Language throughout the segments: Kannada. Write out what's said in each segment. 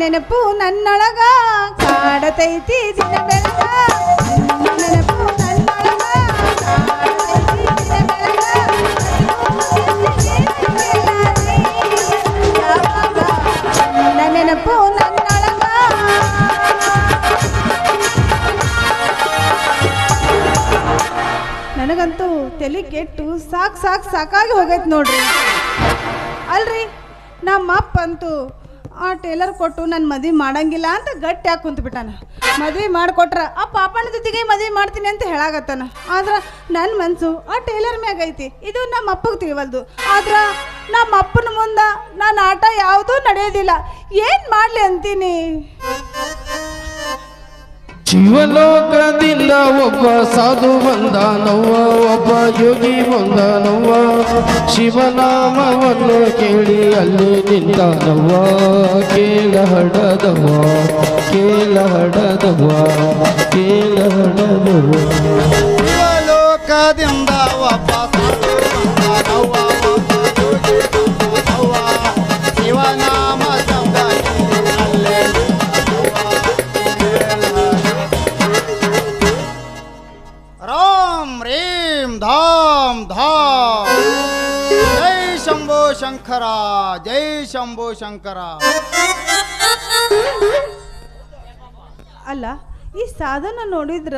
ನೆನಪು ನನ್ನೊಳಗ ಕಾಡತೈತಿ ದಿನ ಬೆಳಗ ನೆನಪು ನೆನಪು ನನಗಂತೂ ತಲೆ ಕೆಟ್ಟು ಸಾಕು ಸಾಕು ಸಾಕಾಗಿ ಹೋಗೈತೆ ನೋಡ್ರಿ. ಅಲ್ರಿ ನಮ್ಮ ಅಪ್ಪ ಅಂತೂ ಆ ಟೇಲರ್ ಕೊಟ್ಟು ನನ್ನ ಮದುವೆ ಮಾಡಂಗಿಲ್ಲ ಅಂತ ಗಟ್ಟಿಯಾಗಿ ಕುಂತ್ಬಿಟ್ಟಾನ. ಮದುವೆ ಮಾಡಿಕೊಟ್ರ, ಆ ಪಾಪನ ಜೊತೆಗೆ ಮದುವೆ ಮಾಡ್ತೀನಿ ಅಂತ ಹೇಳಾಗತ್ತಾನ ಆದ್ರೆ ನನ್ನ ಮನಸ್ಸು ಆ ಟೇಲರ್ ಮ್ಯಾಗ ಐತಿ, ಇದು ನಮ್ಮ ಅಪ್ಪಗೆ ತಿಳಿವಲ್ದು. ಆದ್ರೆ ನಮ್ಮ ಅಪ್ಪನ ಮುಂದೆ ನಾನು ಆಟ ಯಾವುದೂ ನಡೆಯೋದಿಲ್ಲ. ಏನು ಮಾಡಲಿ ಅಂತೀನಿ? ಶಿವಲೋಕದಿಂದ ಒಬ್ಬ ಸಾಧು ಬಂದ ನೋವ ಒಬ್ಬ ಯೋಗಿ ಬಂದನವ್ವ ಶಿವನಾಮವನ್ನು ಕೇಳಿ ಅಲ್ಲಿ ನಿಂತಾದವ ಕೇಳ ಹಡದವ ಕೇಳ ಹಡದವ ಕೇಳ ಹಡದವ ಶಿವಲೋಕದಿಂದ ಒಬ್ಬ ಶಂಭೋ ಶಂಕರ. ಅಲ್ಲ ಈ ಸಾಧನ ನೋಡಿದ್ರ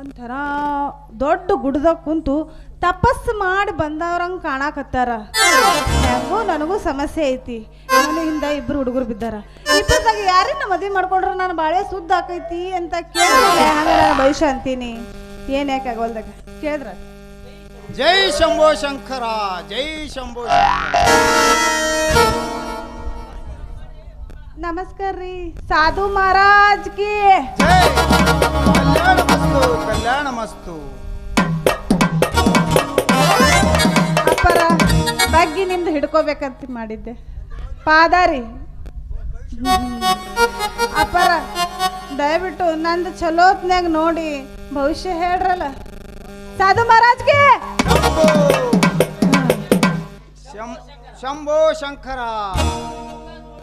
ಒಂಥರ ದೊಡ್ಡ ಗುಡ್ದಾಗ ಕುಂತು ತಪಸ್ಸು ಮಾಡಿ ಬಂದವ್ರಂಗೆ ಕಾಣಾಕತ್ತಾರ. ಹೆಂಗೋ ನನಗೂ ಸಮಸ್ಯೆ ಐತಿ. ನನ್ನ ಹಿಂದ ಇಬ್ರು ಹುಡುಗರು ಬಿದ್ದಾರ. ಇಬ್ಬರದಾಗ ಯಾರನ್ನ ಮದುವೆ ಮಾಡ್ಕೊಂಡ್ರೆ ನಾನು ಬಾಳೆ ಸುದ್ದ ಆಕೈತಿ ಅಂತ ಕೇಳಿದ್ರೆ ಹಂಗ ನಾನು ಭವಿಷ್ಯ ಅಂತೀನಿ. ಏನ್ ಯಾಕೆ ಆಗೋಲ್ದಾಗ? ಕೇಳಿದ್ರ? ಜೈ ಶಂಭೋ ಶಂಕರ ಜೈ ಶಂಭೋ ಶಂಕರ. ನಮಸ್ಕಾರ ರೀ. ಸಾಧು ಮಹಾರಾಜ್ ಕಿ. ಜೈ. ಕಲ್ಯಾಣ ಮಸ್ತು ಕಲ್ಯಾಣ ಮಸ್ತು ಅಪ್ಪರ ಬಗ್ಗಿ ನಿಮ್ದು ಹಿಡ್ಕೋಬೇಕಂತ ಮಾಡಿದ್ದೆ. ಪಾದಾರಿ ಅಪ್ಪರ ದಯವಿಟ್ಟು ನಂದು ಚಲೋತ್ನಾಗ ನೋಡಿ. ಭವಿಷ್ಯ ಹೇಳ್ರಲ್ಲ. ಸಾಧು ಮಹಾರಾಜ್ಗೆ ಶಂಭೋ ಶಂಕರ.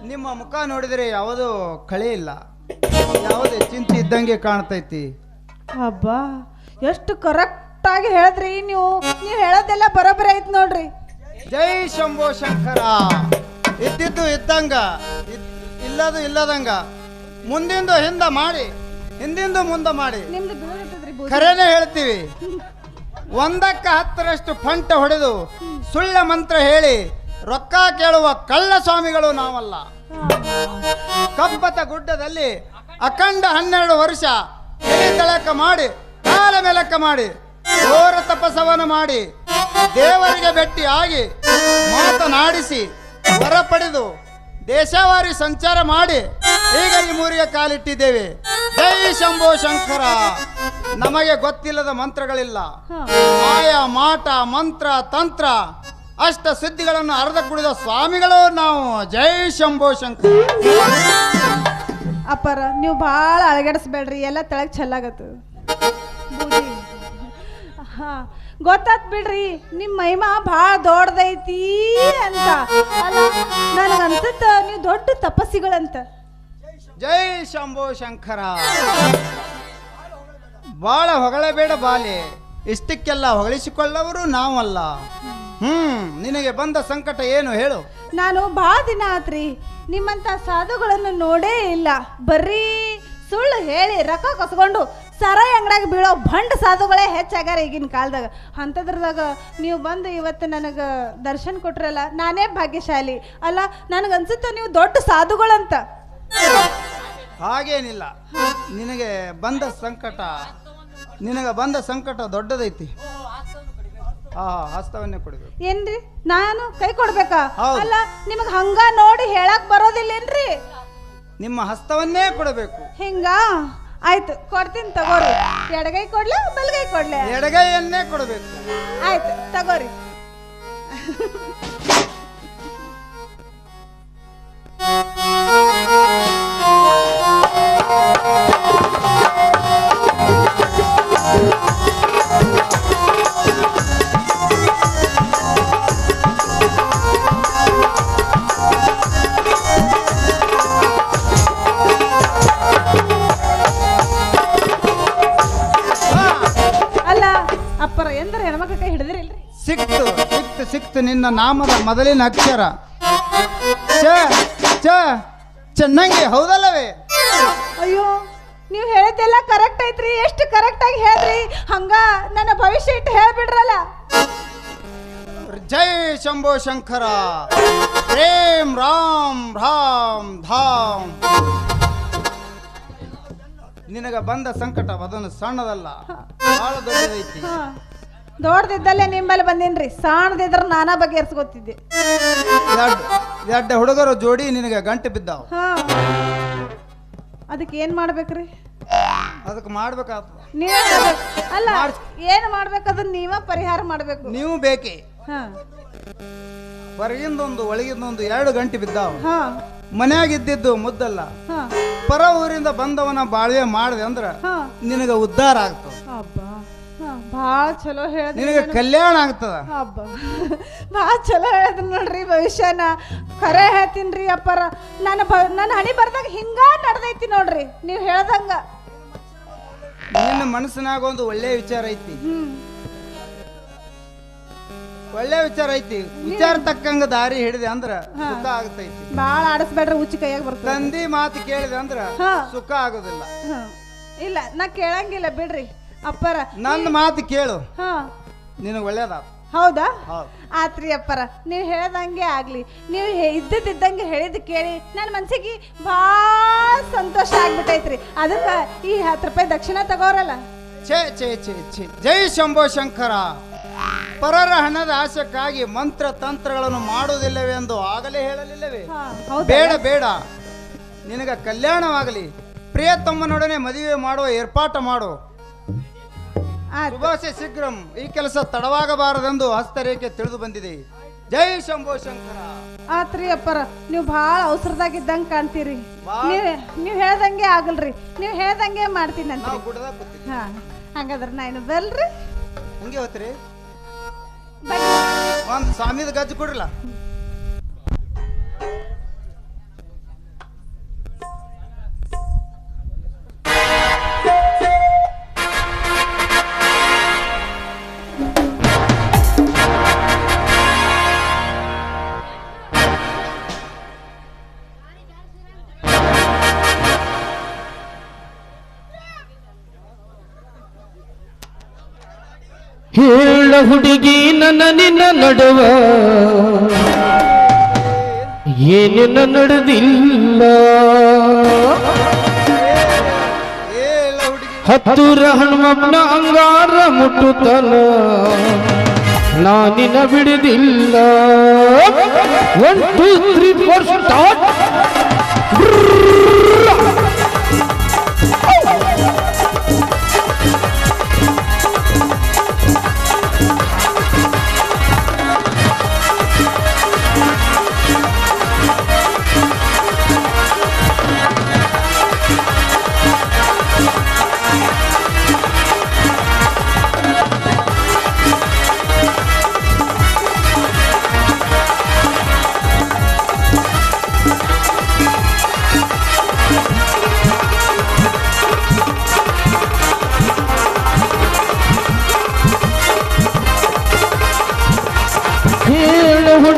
ನಿಮ್ಮ ಮುಖ ನೋಡಿದರೆ ಯಾವುದು ಕಳೆ ಇಲ್ಲ. ಯಾವುದೇ ಚಿಂತೆ ಇದ್ದಂಗೆ ಕಾಣ್ತೈತಿ. ಅಬ್ಬಾ ಎಷ್ಟು ಕರೆಕ್ಟಾಗಿ ಹೇಳಿದ್ರಿ ನೀವು. ನೀವು ಹೇಳೋದೆಲ್ಲ ಬರೋಬ್ಬರಿ ಐತ್ ನೋಡ್ರಿ. ಜೈ ಶಂಭೋ ಶಂಕರ. ಇದ್ದಿದ್ದು ಇದ್ದಂಗ ಇದ್- ಇಲ್ಲದು ಇಲ್ಲದಂಗ. ಮುಂದಿಂದು ಹಿಂದ ಮಾಡಿ ಹಿಂದಿಂದು ಮುಂದೆ ಮಾಡಿ. ನಿಮ್ದು ಬೀಳಿರ್ತದ್ರಿ ಬೂದಿ. ಖರೇನೆ ಹೇಳ್ತೀವಿ. ಒಂದಕ್ಕ ಹತ್ತರಷ್ಟು ಫಂಟ ಹೊಡೆದು ಸುಳ್ಳ ಮಂತ್ರ ಹೇಳಿ ರೊಕ್ಕ ಕೇಳುವ ಕಳ್ಳ ಸ್ವಾಮಿಗಳು ನಾವಲ್ಲ. ಕಪ್ಪತ ಗುಡ್ಡದಲ್ಲಿ ಅಖಂಡ ಹನ್ನೆರಡು ವರ್ಷ ತಳಕ ಮಾಡಿ ಕಾಲ ಮೆಲಕ ಮಾಡಿ ಘೋರ ತಪಸ್ಸವನ್ನು ಮಾಡಿ ದೇವರಿಗೆ ಭೆಟ್ಟಿಯಾಗಿ ಆಗಿ ಮಾತನಾಡಿಸಿ ಹೊರ ಪಡೆದು ದೇಶವಾರಿ ಸಂಚಾರ ಮಾಡಿ ಈಗ ಈ ಮೂರಿಗೆ ಕಾಲಿಟ್ಟಿದ್ದೇವೆ. ಜೈ ಶಂಭೋ ಶಂಕರ. ನಮಗೆ ಗೊತ್ತಿಲ್ಲದ ಮಂತ್ರಗಳಿಲ್ಲ. ಮಾಯ ಮಾಟ ಮಂತ್ರ ತಂತ್ರ ಅಷ್ಟ ಸಿದ್ಧಿಗಳನ್ನು ಅರ್ಧ ಕುಡಿದ ಸ್ವಾಮಿಗಳು ನಾವು. ಜೈ ಶಂಭೋ ಶಂಕರ್. ಅಪ್ಪರ ನೀವು ಭಾಳ ಅಳಗಡಿಸ್ಬೇಡ್ರಿ ಎಲ್ಲ ತೆಳಗ್ ಚೆಲ್ಲಾಗತ್ತು. ಹಾ ಗೊತ್ತಾತ್ ಬಿಡ್ರಿ ನಿಮ್ಮ ಮಹಿಮಾ ಭಾಳ ದೊಡ್ಡದೈತಿ ಅಂತ. ಅಲ್ಲ ನೀವು ದೊಡ್ಡ ತಪಸ್ಸಿಗಳಂತ. ಜೈ ಶಂಭೋ ಶಂಕರ. ಬಾಳ ಹೊಗಳಬೇಡ ಬಾಲೆ. ಇಷ್ಟಕ್ಕೆಲ್ಲ ಹೊಗಳಿಸಿಕೊಳ್ಳವರು ನಾವಲ್ಲ. ಹ್ಮ್ ನಿನಗೆ ಬಂದ ಸಂಕಟ ಏನು ಹೇಳು? ನಾನು ಬಾ ದಿನ ಆತ್ರಿ ನಿಮ್ಮಂತ ಸಾಧುಗಳನ್ನು ನೋಡೇ ಇಲ್ಲ. ಬರ್ರೀ ಸುಳ್ಳು ಹೇಳಿ ರೊಕ್ಕ ಕಸ್ಕೊಂಡು ಸರಾಯಿ ಅಂಗಡಿಯಾಗ ಬೀಳೋ ಭಂಡ ಸಾಧುಗಳೇ ಹೆಚ್ಚಾಗ್ಯಾರ ಈಗಿನ ಕಾಲದಾಗ. ಅಂಥದ್ರದಾಗ ನೀವು ಬಂದು ಇವತ್ತು ನನಗೆ ದರ್ಶನ ಕೊಟ್ರಲ್ಲ ನಾನೇ ಭಾಗ್ಯಶಾಲಿ. ಅಲ್ಲ ನನಗೆ ಅನ್ಸುತ್ತೆ ನೀವು ದೊಡ್ಡ ಸಾಧುಗಳಂತ? ಹಾಗೇನಿಲ್ಲ. ನಿನಗೆ ಬಂದ ಸಂಕಟ ನಿನಗೆ ಬಂದ ಸಂಕಟ ದೊಡ್ಡದೈತಿ. ಹಸ್ತವನ್ನೇ ಕೊಡಬೇಕು. ಏನ್ರಿ? ನಾನು ಕೈ ಕೊಡ್ಬೇಕಾ? ಹೌದು. ಅಲ್ಲ ನಿಮಗೆ ಹಂಗ ನೋಡಿ ಹೇಳಕ್ ಬರೋದಿಲ್ಲೇನ್ರಿ? ನಿಮ್ಮ ಹಸ್ತವನ್ನೇ ಕೊಡಬೇಕು. ಹಿಂಗ? ಆಯ್ತು ಕೊಡ್ತೀನಿ ತಗೋರಿ. ಎಡಗೈ ಕೊಡ್ಲ ಬಲಗೈ ಕೊಡ್ಲೆ? ಎಡಗೈಯನ್ನೇ ಕೊಡಬೇಕು. ಆಯ್ತು ತಗೋರಿ. ನಿನ್ನ ನಾಮದ ಮೊದಲಿನ ಅಕ್ಷರ. ಚ ಚ ಚೆನ್ನಾಗಿ ಹೌದಲ್ಲವೇ? ಅಯ್ಯೋ ನೀವು ಹೇಳಿದ್ದೆಲ್ಲ ಕರೆಕ್ಟ್ ಐತ್ರಿ ಎಷ್ಟು ಕರೆಕ್ಟ್ ಆಗಿ ಹೇಳ್ರಿ. ಹಂಗ ನನ್ನ ಭವಿಷ್ಯ ಇಟ್ಟು ಹೇಳ್ಬಿಡ್ರಲ್ಲ. ಜೈ ಶಂಭೋ ಶಂಕರ. ಪ್ರೇಮ್ ರಾಮ್ ರಾಮ್ ಧಾಮ್. ನಿನಗ ಬಂದ ಸಂಕಟ ಅದನ್ನು ಸಣ್ಣದಲ್ಲ ಬಹಳ ದೊಡ್ಡದೈತಿ. ದೊಡ್ಡದಿದ್ದಲ್ಲೇ ನಿಮ್ಮಲ್ಲಿ ಬಂದಿನ್ರಿ. ಸಣ್ಣದಿದ್ರ ನಾನಾ ಬಗ್ಗೆ ಎರಡು ಎರಡು ಹುಡುಗರು ಜೋಡಿ ನಿನಗೆ ಗಂಟೆ ಬಿದ್ದಾವ. ಹಾ. ಅದಕ್ಕೆ ಏನ್ ಮಾಡ್ಬೇಕ್ರಿ? ಅದಕ್ಕೆ ಮಾಡ್ಬೇಕಾಗ್ತದ. ನೀವೇ ಅಲ್ಲ ಏನು ಏನ್ ಮಾಡ್ಬೇಕದನ್ನ ನೀವ ಪರಿಹಾರ ಮಾಡ್ಬೇಕು. ನೀವು ಬೇಕೇ? ಹಾ. ಹೊರಗಿಂದೊಂದು ಒಳಗಿಂದೊಂದು ಎರಡು ಗಂಟೆ ಬಿದ್ದಾವ. ಹಾ. ಮನ್ಯಾಗ ಇದ್ದಿದ್ದು ಮುದ್ದಲ್ಲ. ಹಾ. ಪರ ಊರಿಂದ ಬಂದವನ ಬಾಳ್ವೆ ಮಾಡಿದೆ ಅಂದ್ರ ಹಾ. ನಿನಗ ಉದ್ಧಾರ ಆಗ್ತದೆ. ಹಬ್ಬ ಭಾಳ ಚಲೋ ಹೇಳಿದ್ರಿ ನಿನಗೆ ಕಲ್ಯಾಣ ಆಗ್ತದ? ಹಬ್ಬ. ಭಾಳ ಚಲೋ ಹೇಳಿದ್ರಿ ನೋಡ್ರಿ ಭವಿಷ್ಯನ. ಖರೆ ಹೇಳ್ತೀನಿ ಅಪ್ಪರ. ನನ್ನ ಬ ನನ್ನ ಹಣಿ ಬರ್ದಾಗ ಹಿಂಗ ನಡ್ದೈತಿ ನೋಡ್ರಿ. ನೀವು ಹೇಳ್ದಂಗ. ನಿನ್ನ ಮನಸ್ಸಿನಾಗ ಒಂದು ಒಳ್ಳೆ ವಿಚಾರ ಐತಿ. ಒಳ್ಳೆ ವಿಚಾರ ಐತಿ. ವಿಚಾರ ತಕ್ಕಂಗ ದಾರಿ ಹಿಡಿದೆ ಅಂದ್ರ ಸುಖ ಆಗತೈತಿ. ಬಾಳ ಆಡಸ್ಬೇಡ್ರಿ ಉಚ್ಚ ಕೈಯಾಗ ಬರ್ತದೆ ತಂದಿ ಮಾತು ಕೇಳಿದೆ ಅಂದ್ರ. ಸುಖ ಆಗೋದಿಲ್ಲ. ಇಲ್ಲ ನಾ ಕೇಳಂಗಿಲ್ಲ ಬಿಡ್ರಿ. ಅಪ್ಪರ ನನ್ನ ಮಾತು ಕೇಳು. ಹಾ. ನಿನಗೆ ಒಳ್ಳೇದ? ಹೌದಾ? ಆತ್ರಿ ಅಪ್ಪರ ನೀವು ಹೇಳ್ದಂಗೆ ಆಗ್ಲಿ. ನೀವು ಇದ್ದದಿದ್ದಂಗೆ ಹೇಳಿದ್ ಕೇಳಿ ನನ್ನ ಮನ್ಸಿಗೆ ಭಾಳ ಸಂತೋಷ ಆಗ್ಬಿಟ್ಟೈತ್ರಿ. ಅದಕ್ಕೆ ಈ ಹತ್ತು ರೂಪಾಯಿ ದಕ್ಷಿಣ ತಗೋರಲ್ಲ? ಛೇ ಛೇ ಛೇ ಛೇ. ಜೈ ಶಂಭೋ ಶಂಕರ. ಪರರ ಹಣದ ಆಶಕ್ಕಾಗಿ ಮಂತ್ರ ತಂತ್ರಗಳನ್ನು ಮಾಡುವುದಿಲ್ಲವೆ ಎಂದು ಆಗಲೇ ಹೇಳಲಿಲ್ಲವೇ ಬೇಡ ಬೇಡ. ನಿನಗ ಕಲ್ಯಾಣವಾಗಲಿ. ಪ್ರಿಯತಮ್ಮನೊಡನೆ ಮದುವೆ ಮಾಡುವ ಏರ್ಪಾಟ ಮಾಡು. ಶುಭಾಶಯ ಶೀಘ್ರಂ. ಈ ಕೆಲಸ ತಡವಾಗಬಾರದೆಂದು ಹಸ್ತರೇಖೆ ತಿಳಿದು ಬಂದಿದೆ. ಜೈ ಶಂಭೋ ಶಂಕರ. ಆತ್ರಿ ಅಪ್ಪರ ನೀವು ಭಾಳ ಅವಸರದಾಗಿದ್ದಂಗೆ ಕಾಣ್ತೀರಿ. ನೀವು ಹೇಳ್ದಂಗೆ ಆಗಲ್ರಿ. ನೀವು ಹೇಳ್ದಂಗೆ ಮಾಡ್ತೀನಿ ನಾವು ಹಂಗಾದ್ರೆ ನಾ ಹಾ ಹಂಗಾದ್ರೆ ನಾನು ಬಲ್ರಿ ಹಂಗೆ ಹೋತ್ರಿ. ಒಂದು ಸ್ವಾಮಿದ ಗಜ್ಜು ಕೊಡ್ರಲ್ಲ? ಹುಡುಗಿ ನನ್ನ ನಿನ್ನ ನಡುವ. ಏನಿನ್ನ ನಡೆದಿಲ್ಲ. ಹತ್ತೂರ ಹನುಮಪ್ಪನ ಅಂಗಾರ ಮುಟ್ಟುತ್ತಲ. ನಾನಿನ ಬಿಡದಿಲ್ಲ. One two three four start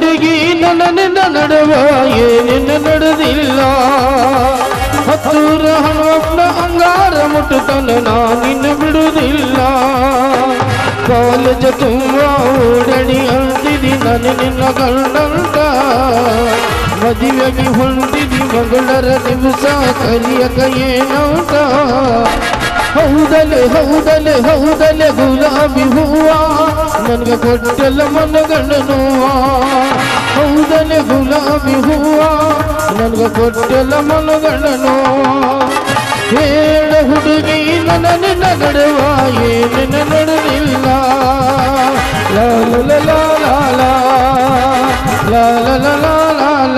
ಹುಡುಗಿ ನನ್ನ ನಿನ್ನ ನಡುವ ಏನಿನ್ನ ನಡೆದಿಲ್ಲ ಹತ್ತೂರ ಹನುಮಪ್ಪನ ಅಂಗಾರ ಮುಟ್ಟುತ್ತಾನೆ ನಾನಿನ್ನ ಬಿಡುವುದಿಲ್ಲ. ಕಾಲೇಜ ತುಂಬ ಓಡಣಿ ಅಂತಿದಿ ನಾನು ನಿನ್ನ ಗಂಡಂತ. ಮದುವೆಗೆ ಹೊಂದಿದಿ, ಮಗಳರ ದಿವಸ ಕಲಿಯಕ ಏನಂತ. ಹೌದಲೆ ಹೌದಲೆ ಹೌದಲೆ ಗುಲಾಬಿ ಹೂವ ನನಗೆ ಕೊಟ್ಟೆಲ್ಲ ಮನಗಂಡನುವ ಹೌದಲೆ ಗುಲಾಬಿ ಹೂವ ನನಗೆ ಕೊಟ್ಟೆಲ್ಲ ಮನಗಂಡನುವ ಹೇಳ ಹುಡುಗಿ ನನ್ನ ನಗಡುವ ಏನಿನ ನಡಲಿಲ್ಲ ಲಾಲ ಲಾಲ ಲಾಲ ಲಾಲ ಲಾಲ